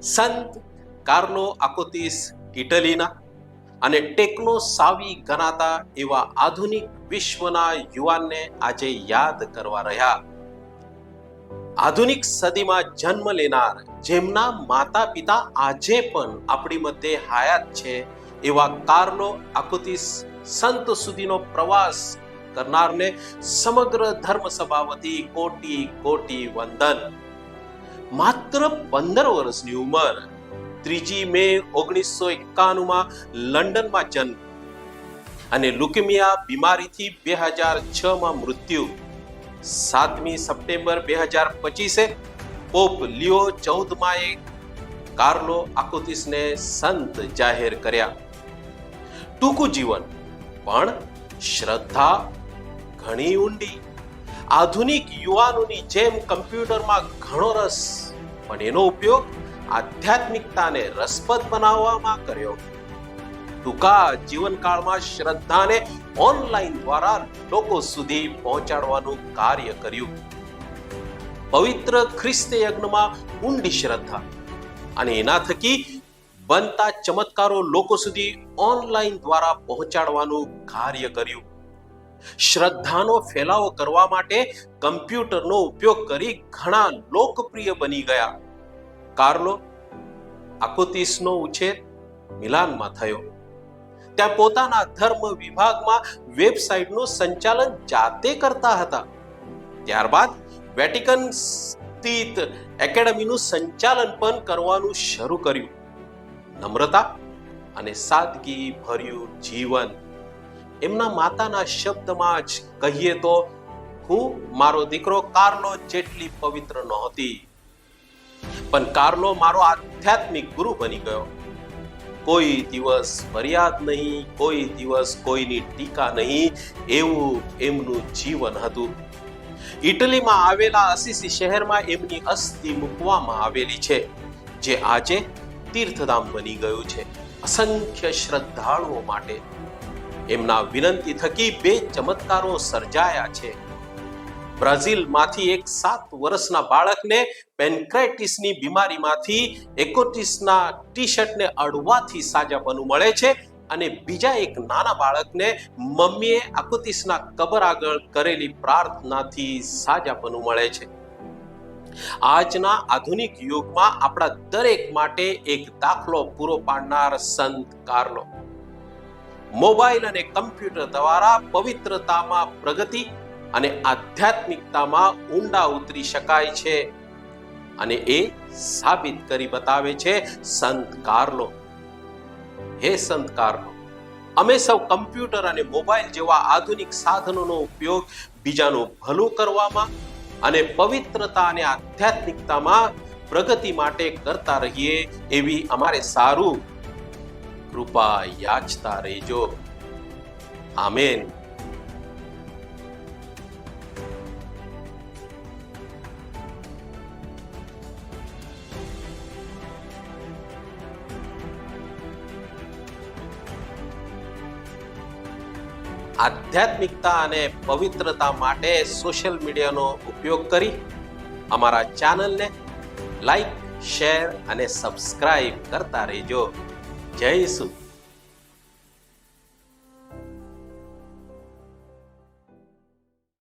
સંત કાર્લો આકોતિસ ઇટલીના અને ટેકનો સાવી ગણાતા એવા આધુનિક વિશ્વના યુવાનને આજે યાદ કરવા રહ્યા. આધુનિક સદીમાં જન્મ લેનાર જેમના માતા પિતા આજે પણ આપણી મધ્યે હાયાત છે, એવા કાર્લો આકુતિસ સંત સુધીનો પ્રવાસ કરનારને સમગ્ર ધર્મ સભા વતી કોટી કોટી વંદન. માત્ર પંદર વર્ષની ઉંમર. ત્રીજી મે ઓગણીસો એકાણુંમાં લંડનમાં જન્મ. અને લુકેમિયા બીમારીથી બે હજાર છમાં મૃત્યુ. સાતમી સપ્ટેમ્બર બે હજાર પચીસે પોપ લિયો ચૌદમાએ કાર્લો આકુતિસને સંત જાહેર કર્યા. ટૂંકું જીવન, પણ શ્રદ્ધા ઘણી ઊંડી. આધુનિક યુવાનોની જેમ કમ્પ્યુટરમાં ઘણો રસ, પણ એનો ઉપયોગ આધ્યાત્મિકતાને રસપ્રદ બનાવવામાં કર્યો. ટૂંકા જીવનકાળમાં શ્રદ્ધાને ઓનલાઈન દ્વારા લોકો સુધી પહોંચાડવાનું કાર્ય કર્યું. પવિત્ર ખ્રિસ્ત યજ્ઞમાં ઊંડી શ્રદ્ધા અને એના થકી બનતા ચમત્કારો લોકો સુધી ઓનલાઈન દ્વારા પહોંચાડવાનું કાર્ય કર્યું. શ્રદ્ધાનો ફેલાવો કરવા માટે કમ્પ્યુટરનો ઉપયોગ કરી ઘણા લોકપ્રિય બની ગયા. કાર્લો આકોતિસનો ઉછેર મિલાનમાં થયો. ત્યાં પોતાના ધર્મ વિભાગમાં વેબસાઇટનું સંચાલન જાતે કરતા હતા. ત્યારબાદ વેટિકન સ્થિત એકેડમીનું સંચાલન પણ કરવાનું શરૂ કર્યું. નમ્રતા અને સાદગી ભર્યું જીવન. એમના માતાના શબ્દમાં જ કહીએ તો, હું મારો દીકરો કાર્લો જેટલી પવિત્ર નહોતી, પણ કાર્લો મારો આધ્યાત્મિક ગુરુ બની ગયો. કોઈ દિવસ ફરિયાદ નહીં, કોઈ દિવસ કોઈની ટીકા નહીં, એવું એમનું જીવન હતું. ઇટલીમાં આવેલા અસીસી શહેરમાં એમની અસ્થિ મૂકવામાં આવેલી છે, જે આજે તીર્થધામ બની ગયું છે. અસંખ્ય શ્રદ્ધાળુઓ માટે એમના વિનંતી થકી બે ચમત્કારો સર્જાયા છે. બ્રાઝિલમાંથી એક સાત વર્ષના બાળકને પેન્ક્રાઇટિસની બીમારીમાંથી એકોટિસના ટી શર્ટને અડવાથી સાજાપનું મળે છે અને બીજા એક નાના બાળકને મમ્મીએ આકોતિસના કબર આગળ કરેલી પ્રાર્થનાથી સાજાપનું મળે છે. આજના આધુનિક યુગમાં આપણા દરેક માટે એક દાખલો પૂરો પાડનાર સંત કાર્લો. મોબાઈલ અને કમ્પ્યુટર દ્વારા પવિત્રતામાં પ્રગતિ અને આધ્યાત્મિકતામાં ઊંડા ઉતરી શકાય છે. અને એ સાબિત કરી બતાવે છે સંત કાર્લો. હે સંત કાર્લો, અમે સૌ કમ્પ્યુટર અને મોબાઈલ જેવા આધુનિક સાધનોનો ઉપયોગ બીજાનું ભલું કરવામાં અને પવિત્રતા અને આધ્યાત્મિકતામાં પ્રગતિ માટે કરતા રહીએ એવી અમારે સારું કૃપા યાચતા રહેજો. આમેન. આધ્યાત્મિકતા અને પવિત્રતા માટે સોશિયલ મીડિયાનો ઉપયોગ કરી અમારા ચેનલને લાઈક, શેર અને સબસ્ક્રાઈબ કરતા રહેજો. જય સુ